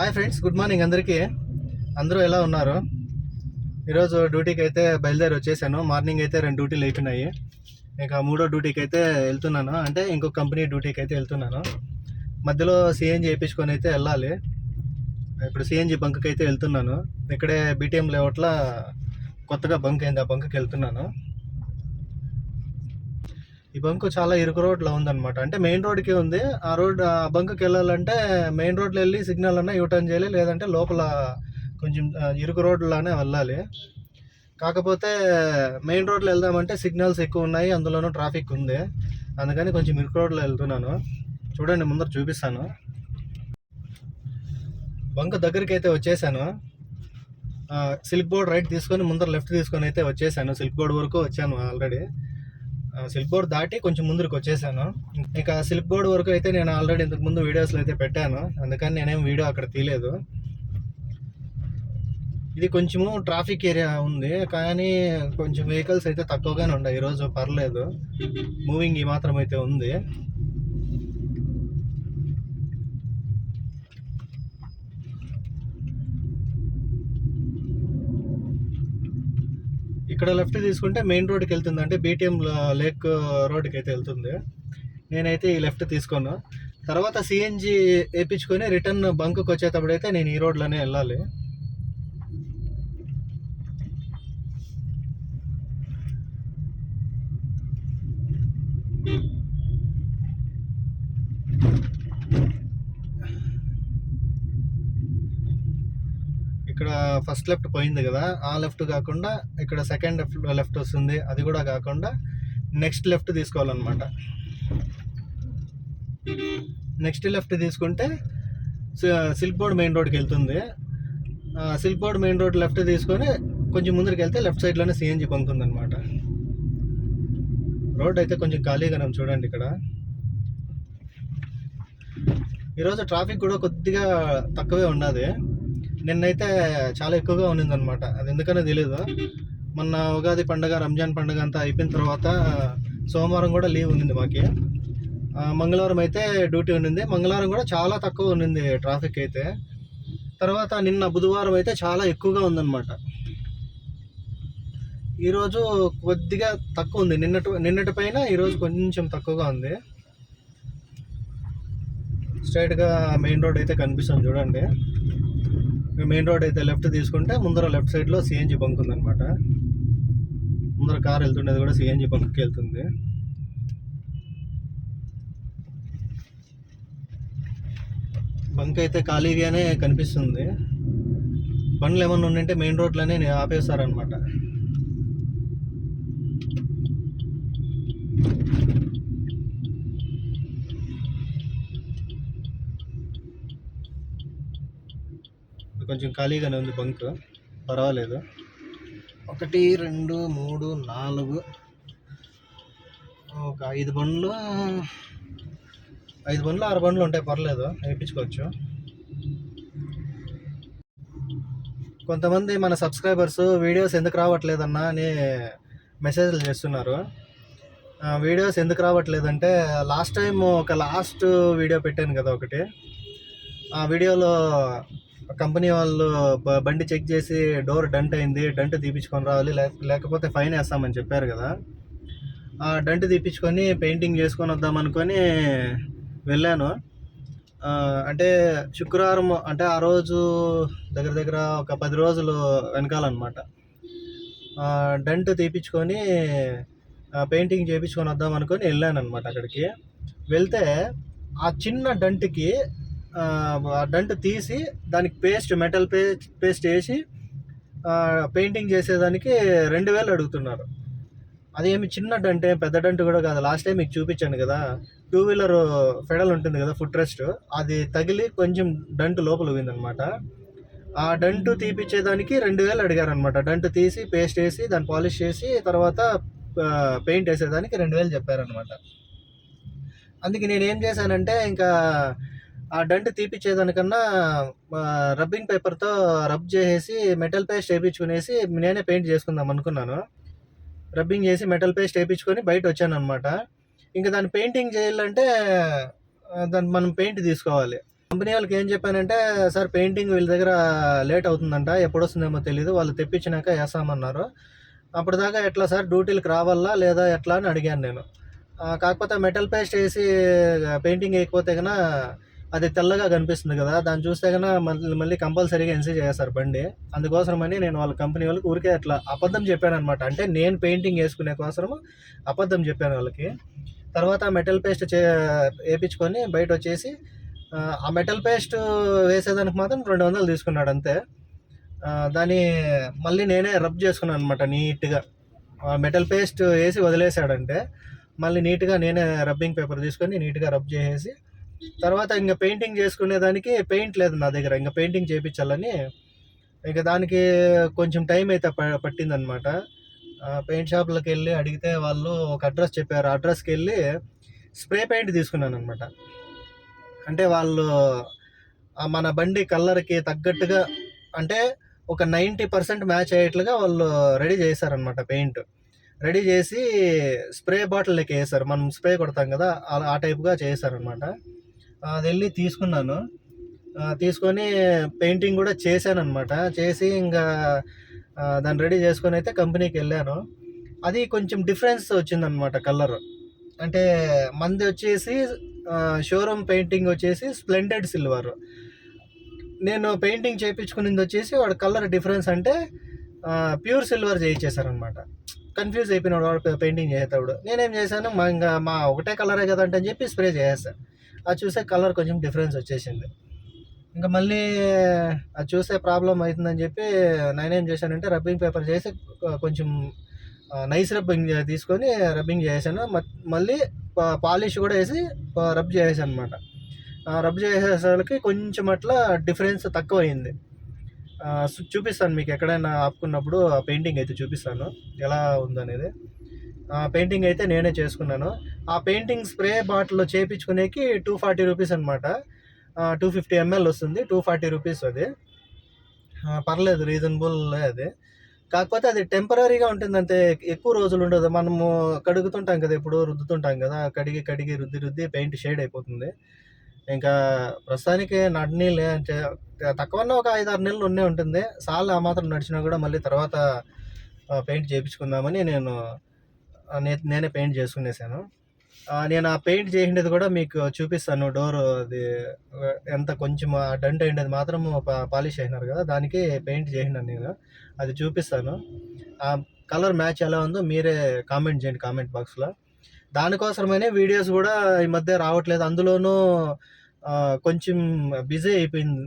Hi friends good morning అందరికీ. అందరూ ఎలా ఉన్నారు? ఈరోజు డ్యూటీకి అయితే బయలుదేరి వచ్చేసాను మార్నింగ్ అయితే రెండు డ్యూటీలు అయిపోయినాయి. ఇంకా మూడో డ్యూటీకి అయితే వెళ్తున్నాను. అంటే ఇంకో కంపెనీ డ్యూటీకి అయితే వెళ్తున్నాను. మధ్యలో సిఎన్జి వేయించుకొని అయితే వెళ్ళాలి. ఇప్పుడు సిఎన్జి బంక్కి అయితే వెళ్తున్నాను. ఇక్కడే బీటీఎం లేఅవుట్ల కొత్తగా బంక్ అయింది. ఆ బంక్కి వెళ్తున్నాను. ఈ బంకు చాలా ఇరుకు రోడ్లో ఉందన్నమాట. అంటే మెయిన్ రోడ్కి ఉంది. ఆ రోడ్ ఆ బంకుకి వెళ్ళాలంటే మెయిన్ రోడ్లో వెళ్ళి సిగ్నల్ అన్నా యూటర్న్ చేయాలి. లేదంటే లోపల కొంచెం ఇరుకు రోడ్లానే వెళ్ళాలి. కాకపోతే మెయిన్ రోడ్లో వెళ్దామంటే సిగ్నల్స్ ఎక్కువ ఉన్నాయి. అందులోనూ ట్రాఫిక్ ఉంది. అందుకని కొంచెం ఇరుకు రోడ్లో వెళ్తున్నాను. చూడండి ముందర చూపిస్తాను. బంక్ దగ్గరికి అయితే వచ్చేసాను సిల్క్ బోర్డ్ రైట్ తీసుకొని ముందర లెఫ్ట్ తీసుకొని అయితే వచ్చేసాను. సిల్క్ బోర్డ్ వరకు వచ్చాను ఆల్రెడీ. సిల్క్ బోర్డ్ దాటి కొంచెం ముందుకు వచ్చేసాను. ఇంకా సిల్క్ బోర్డ్ వరకు అయితే నేను ఆల్రెడీ ఇంతకు ముందు వీడియోస్లో అయితే పెట్టాను. అందుకని నేనేం వీడియో అక్కడ తీయలేదు. ఇది కొంచెము ట్రాఫిక్ ఏరియా ఉంది కానీ కొంచెం వెహికల్స్ అయితే తక్కువగానే ఉన్నాయి. ఈరోజు పర్లేదు. మూవింగ్ ఈ మాత్రం అయితే ఉంది. ఇక్కడ లెఫ్ట్ తీసుకుంటే మెయిన్ రోడ్కి వెళ్తుంది. అంటే బీటీఎం లేక్ రోడ్కి అయితే వెళ్తుంది. నేనైతే ఈ లెఫ్ట్ తీసుకున్నాను తర్వాత సిఎన్జి వేయించుకొని రిటర్న్ బంక్కి వచ్చేటప్పుడు అయితే నేను ఈ రోడ్లోనే వెళ్ళాలి ఇక్కడ ఫస్ట్ లెఫ్ట్ పోయింది కదా ఆ లెఫ్ట్ కాకుండా ఇక్కడ సెకండ్ లెఫ్ట్ లెఫ్ట్ వస్తుంది. అది కూడా కాకుండా నెక్స్ట్ లెఫ్ట్ తీసుకోవాలన్నమాట. నెక్స్ట్ లెఫ్ట్ తీసుకుంటే సి- సిల్క్ బోర్డ్ మెయిన్ రోడ్కి వెళ్తుంది. Silk Board main road left తీసుకొని కొంచెం ముందరికి వెళ్తే లెఫ్ట్ సైడ్లోనే సిఎన్జి బంక్ ఉందన్నమాట రోడ్ అయితే కొంచెం ఖాళీగా మనం చూడండి ఇక్కడ. ఈరోజు ట్రాఫిక్ కూడా కొద్దిగా తక్కువే ఉన్నది నిన్నైతే చాలా ఎక్కువగా ఉన్నింది అనమాట అది ఎందుకనే తెలియదు మొన్న ఉగాది పండగ రంజాన్ పండగ అంతా అయిపోయిన తర్వాత సోమవారం కూడా లీవ్ ఉన్నింది మాకి. మంగళవారం అయితే డ్యూటీ ఉన్నింది. మంగళవారం కూడా చాలా తక్కువ ఉన్నింది ట్రాఫిక్ అయితే. తర్వాత నిన్న బుధవారం అయితే చాలా ఎక్కువగా ఉందన్నమాట. ఈరోజు కొద్దిగా తక్కువ ఉంది. నిన్నటి నిన్నటి పైన ఈరోజు కొంచెం తక్కువగా ఉంది. స్ట్రైట్గా మెయిన్ రోడ్ అయితే కనిపిస్తుంది చూడండి. మెయిన్ రోడ్ అయితే లెఫ్ట్ తీసుకుంటే ముందర లెఫ్ట్ సైడ్లో సిఎన్జి బంక్ ఉందనమాట ముందర కార్ వెళ్తుండేది కూడా సిఎన్జి బంక్కి వెళ్తుంది. బంక్ అయితే ఖాళీగానే కనిపిస్తుంది. బండ్లు ఏమన్నా ఉండింటే మెయిన్ రోడ్లోనే ఆపేస్తారనమాట కొంచెం ఖాళీగానే ఉంది బంక్. పర్వాలేదు. ఒకటి రెండు మూడు నాలుగు. ఒక ఐదు బండ్లు ఐదు బండ్లు ఆరు బండ్లు ఉంటాయి. పర్లేదు. వేయించుకోవచ్చు కొంతమంది మన సబ్స్క్రైబర్స్ వీడియోస్ ఎందుకు రావట్లేదన్నా అని మెసేజ్లు చేస్తున్నారు. వీడియోస్ ఎందుకు రావట్లేదంటే లాస్ట్ టైం ఒక లాస్ట్ వీడియో పెట్టాను కదా ఒకటి. ఆ వీడియోలో కంపెనీ వాళ్ళు బండి చెక్ చేసి డోర్ డంట్ అయింది డంట్ తీపించుకొని రావాలి లేక- లేకపోతే ఫైన్ వేస్తామని చెప్పారు కదా. ఆ డంట్ తీపించుకొని పెయింటింగ్ చేసుకొని వద్దాం అనుకొని వెళ్ళాను. అంటే శుక్రవారం అంటే ఆ రోజు దగ్గర దగ్గర ఒక పది రోజులు వెనకాలన్నమాట. డంట్ తీపించుకొని పెయింటింగ్ చేయించుకొని వద్దాం అనుకొని వెళ్ళాను అనమాట అక్కడికి. వెళ్తే ఆ చిన్న డంట్కి డంట్ తీసి దానికి పేస్ట్ మెటల్ పేస్ట్ పేస్ట్ వేసి పెయింటింగ్ చేసేదానికి రెండు వేలు అడుగుతున్నారు. అదేమి చిన్న డంటే పెద్ద డంట్ కూడా కాదు. లాస్ట్ టైం మీకు చూపించాను కదా టూ వీలర్ ఫెడల్ ఉంటుంది కదా ఫుట్ రెస్ట్ అది తగిలి కొంచెం డంట్ లోపల పోయిందనమాట. ఆ డంటు తీపిచ్చేదానికి రెండు వేలు అడిగారనమాట. డంట్ తీసి పేస్ట్ వేసి దాన్ని పాలిష్ చేసి తర్వాత పెయింట్ వేసేదానికి రెండు వేలు చెప్పారనమాట. అందుకే నేను ఏం చేశానంటే ఇంకా ఆ డంట్ తీపిచ్చేదానికన్నా రబ్బింగ్ పేపర్తో రబ్ చేసేసి మెటల్ పేస్ట్ వేయించుకునేసి నేనే పెయింట్ చేసుకుందాం అనుకున్నాను. రబ్బింగ్ చేసి మెటల్ పేస్ట్ వేయించుకొని బయట వచ్చాను అనమాట ఇంకా దాన్ని పెయింటింగ్ చేయాలంటే దాన్ని మనం పెయింట్ తీసుకోవాలి. కంపెనీ వాళ్ళకి ఏం చెప్పానంటే సార్ పెయింటింగ్ వీళ్ళ దగ్గర లేట్ అవుతుందంట ఎప్పుడు వస్తుందేమో తెలియదు వాళ్ళు తెప్పించినాక వేస్తామన్నారు. అప్పటిదాకా ఎట్లా సార్ డ్యూటీలకు రావాలా లేదా ఎట్లా అని అడిగాను నేను. కాకపోతే మెటల్ పేస్ట్ వేసి పెయింటింగ్ వేయకపోతే కన్నా అది తెల్లగా కనిపిస్తుంది కదా దాన్ని చూస్తే కన్నా మళ్ళీ మళ్ళీ కంపల్సరీగా ఎన్సీ చేస్తారు బండి. అందుకోసమని నేను వాళ్ళ కంపెనీ వాళ్ళకి ఊరికే అట్లా అబద్ధం చెప్పాను అనమాట అంటే నేను పెయింటింగ్ వేసుకునే కోసము అబద్ధం చెప్పాను వాళ్ళకి. తర్వాత మెటల్ పేస్ట్ చే వేయించుకొని బయట వచ్చేసి ఆ, మెటల్ పేస్ట్ వేసేదానికి మాత్రం రెండు వందలు తీసుకున్నాడు అంతే. దాన్ని మళ్ళీ నేనే రబ్ చేసుకున్నాను అనమాట నీట్గా మెటల్ పేస్ట్ వేసి వదిలేసాడంటే మళ్ళీ నీట్గా నేనే రబ్బింగ్ పేపర్ తీసుకొని నీట్గా రబ్ చేసేసి తర్వాత ఇంకా పెయింటింగ్ చేసుకునే దానికి పెయింట్ లేదు నా దగ్గర. ఇంకా పెయింటింగ్ చేయించాలని ఇంకా దానికి కొంచెం టైం అయితే ప- పట్టిందనమాట. పెయింట్ షాప్లోకి వెళ్ళి అడిగితే వాళ్ళు ఒక అడ్రస్ చెప్పారు. ఆ అడ్రస్కి వెళ్ళి స్ప్రే పెయింట్ తీసుకున్నాను అనమాట అంటే వాళ్ళు మన బండి కలర్కి తగ్గట్టుగా అంటే ఒక నైంటీ పర్సెంట్ మ్యాచ్ అయ్యేట్లుగా వాళ్ళు రెడీ చేశారనమాట పెయింట్. రెడీ చేసి స్ప్రే బాటిల్లోకి వేసారు మనం స్ప్రే కొడతాం కదా అలా ఆ టైప్గా చేశారనమాట. అది వెళ్ళి తీసుకున్నాను తీసుకొని పెయింటింగ్ కూడా చేశాను అనమాట చేసి ఇంకా దాన్ని రెడీ చేసుకొని అయితే కంపెనీకి వెళ్ళాను. అది కొంచెం డిఫరెన్స్ వచ్చిందనమాట కలర్. అంటే మంది వచ్చేసి షోరూమ్ పెయింటింగ్ వచ్చేసి స్ప్లెండెడ్ సిల్వర్. నేను పెయింటింగ్ చేయించుకునేది వచ్చేసి వాడు కలర్ డిఫరెన్స్ అంటే ప్యూర్ సిల్వర్ చేయించేశారనమాట కన్ఫ్యూజ్ అయిపోయినాడు వాడు పెయింటింగ్ చేసేటప్పుడు. నేనేం చేశాను మా ఇంకా మా ఒకటే కలరే కదా అని చెప్పి స్ప్రే చేసేసాను అది చూసే కలర్ కొంచెం డిఫరెన్స్ వచ్చేసింది. ఇంకా మళ్ళీ అది చూసే ప్రాబ్లం అవుతుందని చెప్పి నేను ఏం చేశానంటే రబ్బింగ్ పేపర్ చేసి కొంచెం నైస్ రబ్బింగ్ తీసుకొని రబ్బింగ్ చేసాను మళ్ళీ పాలిష్ కూడా వేసి రబ్ చేసాను అనమాట రబ్ చేసేసరికి కొంచెం అట్లా డిఫరెన్స్ తక్కువ అయింది చూపిస్తాను మీకు ఎక్కడైనా ఆపుకున్నప్పుడు ఆ పెయింటింగ్ అయితే చూపిస్తాను. ఎలా ఉందనేది. పెయింటింగ్ అయితే నేనే చేసుకున్నాను. ఆ పెయింటింగ్ స్ప్రే బాటిల్లో చేపించుకునేకి టూ ఫార్టీ రూపీస్ అనమాట టూ ఫిఫ్టీ ఎంఎల్ వస్తుంది. టూ ఫార్టీ రూపీస్ అది. పర్లేదు రీజనబుల్ అది. కాకపోతే అది టెంపరీగా ఉంటుంది అంతే ఎక్కువ రోజులు ఉండదు. మనము కడుగుతుంటాం కదా ఇప్పుడు రుద్దుతుంటాం కదా కడిగి కడిగి రుద్ది రుద్ది పెయింట్ షేడ్ అయిపోతుంది. ఇంకా ప్రస్తుతానికి నడిని అంటే తక్కువన్నా ఒక ఐదు ఆరు నెలలు ఉండే ఉంటుంది. సార్లు ఆ మాత్రం నడిచినా కూడా మళ్ళీ తర్వాత పెయింట్ చేయించుకుందామని నేను నేనే పెయింట్ చేసుకునేసాను. నేను ఆ పెయింట్ చేసిండేది కూడా మీకు చూపిస్తాను డోర్ అది ఎంత కొంచెం డంట్ అయిండేది మాత్రం పాలిష్ అయినారు కదా దానికి పెయింట్ చేసినాను నేను. అది చూపిస్తాను. ఆ కలర్ మ్యాచ్ ఎలా ఉందో మీరే కామెంట్ చేయండి కామెంట్ బాక్స్లో. దానికోసమనే వీడియోస్ కూడా ఈ మధ్య రావట్లేదు. అందులోనూ కొంచెం బిజీ అయిపోయింది.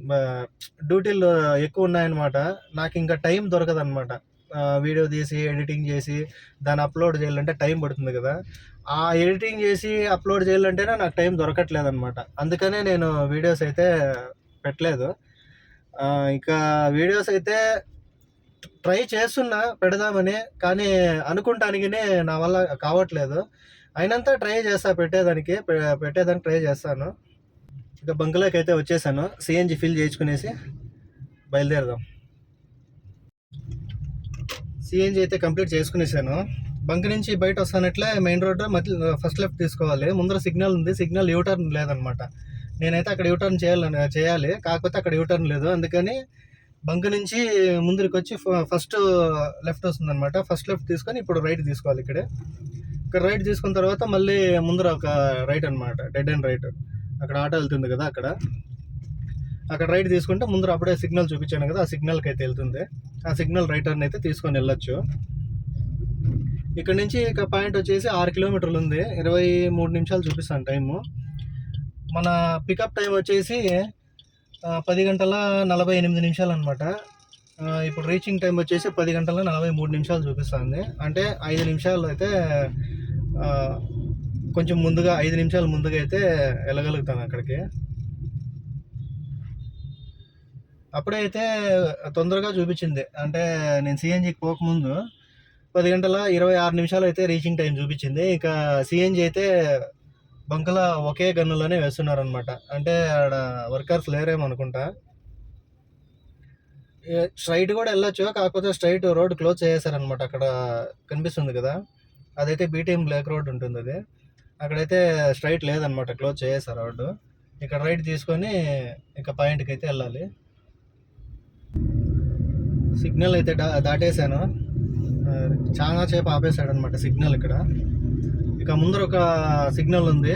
డ్యూటీలు ఎక్కువ ఉన్నాయన్నమాట. నాకు ఇంకా టైం దొరకదన్నమాట. వీడియో తీసి ఎడిటింగ్ చేసి దాన్ని అప్లోడ్ చేయాలంటే టైం పడుతుంది కదా. ఆ ఎడిటింగ్ చేసి అప్లోడ్ చేయాలంటేనే నాకు టైం దొరకట్లేదు అనమాట అందుకనే నేను వీడియోస్ అయితే పెట్టలేదు. ఇంకా వీడియోస్ అయితే ట్రై చేస్తున్నా పెడదామని కానీ అనుకుంటానికినే నా వల్ల కావట్లేదు. అయినంత ట్రై చేస్తా పెట్టేదానికి పె- పెట్టేదానికి ట్రై చేస్తాను. ఇక బంకులోకి అయితే వచ్చేసాను సిఎన్జి ఫిల్ చేయించుకునేసి బయలుదేరదాం. సిఎన్జి అయితే కంప్లీట్ చేసుకునేసాను. బంక్ నుంచి బయట వస్తానట్లే మెయిన్ రోడ్ మధ్య ఫస్ట్ లెఫ్ట్ తీసుకోవాలి. ముందర సిగ్నల్ ఉంది. సిగ్నల్ యూటర్న్ లేదనమాట. నేనైతే అక్కడ యూటర్న్ చేయాలని చేయాలి. కాకపోతే అక్కడ యూటర్న్ లేదు. అందుకని బంక్ నుంచి ముందరికి వచ్చి ఫ- ఫస్ట్ లెఫ్ట్ వస్తుందన్నమాట ఫస్ట్ లెఫ్ట్ తీసుకొని ఇప్పుడు రైట్ తీసుకోవాలి ఇక్కడే. ఇక్కడ రైట్ తీసుకున్న తర్వాత మళ్ళీ ముందర ఒక రైట్ అన్నమాట డెడ్ అండ్ రైట్. అక్కడ ఆటో వెళ్తుంది కదా అక్కడ. అక్కడ రైట్ తీసుకుంటే ముందర అప్పుడే సిగ్నల్ చూపించాను కదా ఆ సిగ్నల్కి అయితే వెళ్తుంది ఆ సిగ్నల్ రైట్ టర్న్ అయితే తీసుకొని వెళ్ళొచ్చు. ఇక్కడ నుంచి ఇక పాయింట్ వచ్చేసి ఆరు కిలోమీటర్లు ఉంది. ఇరవై మూడు నిమిషాలు చూపిస్తాను టైము. మన పికప్ టైం వచ్చేసి పది గంటల నలభై ఎనిమిది నిమిషాలు అనమాట ఇప్పుడు రీచింగ్ టైం వచ్చేసి పది గంటల నలభై మూడు నిమిషాలు చూపిస్తుంది. అంటే ఐదు నిమిషాలు అయితే కొంచెం ముందుగా ఐదు నిమిషాలు ముందుగా అయితే వెళ్ళగలుగుతాను అక్కడికి. అప్పుడైతే తొందరగా చూపించింది. అంటే నేను సిఎన్జికి పోకముందు పది గంటల ఇరవై ఆరు నిమిషాలు అయితే రీచింగ్ టైం చూపించింది. ఇక సిఎన్జి అయితే బంకుల ఒకే గన్నులోనే వేస్తున్నారనమాట అంటే ఆడ వర్కర్స్ లేరేమో అనుకుంటా. స్ట్రైట్ కూడా వెళ్ళొచ్చు కాకపోతే స్ట్రైట్ రోడ్ క్లోజ్ చేసేసారనమాట అక్కడ కనిపిస్తుంది కదా. అదైతే బీటీఎం బ్లాక్ రోడ్ ఉంటుంది అది. అక్కడైతే స్ట్రైట్ లేదనమాట క్లోజ్ చేసేసారు రోడ్డు. ఇక్కడ రైట్ తీసుకొని ఇక పాయింట్కి అయితే వెళ్ళాలి. సిగ్నల్ అయితే దా దాటేశాను. చాలా సేపు ఆపేశాడు అనమాట సిగ్నల్ ఇక్కడ. ఇక ముందర ఒక సిగ్నల్ ఉంది.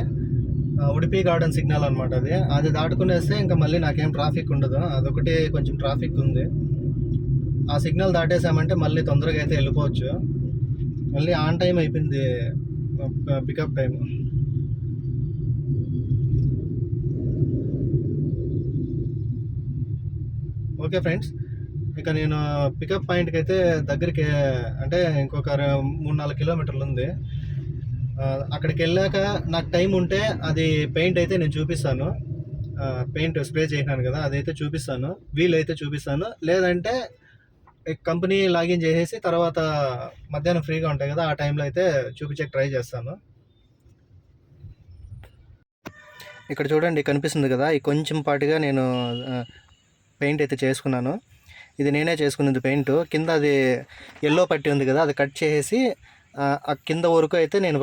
ఉడిపి గార్డెన్ సిగ్నల్ అనమాట అది. అది దాటుకునేస్తే ఇంకా మళ్ళీ నాకేం ట్రాఫిక్ ఉండదు. అదొకటి కొంచెం ట్రాఫిక్ ఉంది. ఆ సిగ్నల్ దాటేసామంటే మళ్ళీ తొందరగా అయితే వెళ్ళిపోవచ్చు. మళ్ళీ ఆన్ టైం అయిపోయింది. Pickup time okay friends. ఇక నేను పికప్ పాయింట్కి అయితే దగ్గరికి అంటే ఇంకొక మూడు నాలుగు కిలోమీటర్లు ఉంది. అక్కడికి వెళ్ళాక నాకు టైం ఉంటే అది పెయింట్ అయితే నేను చూపిస్తాను. పెయింట్ స్ప్రే చేసినాను కదా అదైతే చూపిస్తాను. వీల్ అయితే చూపిస్తాను. లేదంటే కంపెనీ లాగిన్ చేసేసి తర్వాత మధ్యాహ్నం ఫ్రీగా ఉంటాయి కదా ఆ టైంలో అయితే చూపించే ట్రై చేస్తాను. ఇక్కడ చూడండి కనిపిస్తుంది కదా ఈ కొంచెం పాటుగా నేను పెయింట్ అయితే చేసుకున్నాను. ఇది నేనే చేసుకున్నది పెయింట్. కింద అది ఎల్లో పట్టి ఉంది కదా అది కట్ చేసేసి ఆ, కింద వరకు అయితే నేను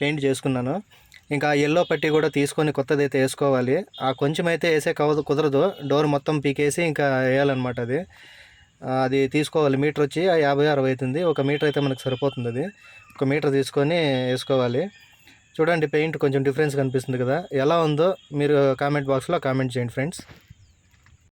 పెయింట్ చేసుకున్నాను. ఇంకా ఎల్లో పట్టి కూడా తీసుకొని కొత్తది అయితే వేసుకోవాలి. ఆ కొంచెం అయితే వేసే కవదు కుదరదు. డోర్ మొత్తం పీకేసి ఇంకా వేయాలన్నమాట అది. అది తీసుకోవాలి. మీటర్ వచ్చి యాభై అరవై అవుతుంది. ఒక మీటర్ అయితే మనకు సరిపోతుంది అది. ఒక మీటర్ తీసుకొని వేసుకోవాలి. చూడండి పెయింట్ కొంచెం డిఫరెన్స్ కనిపిస్తుంది కదా. ఎలా ఉందో మీరు కామెంట్ బాక్స్లో కామెంట్ చేయండి ఫ్రెండ్స్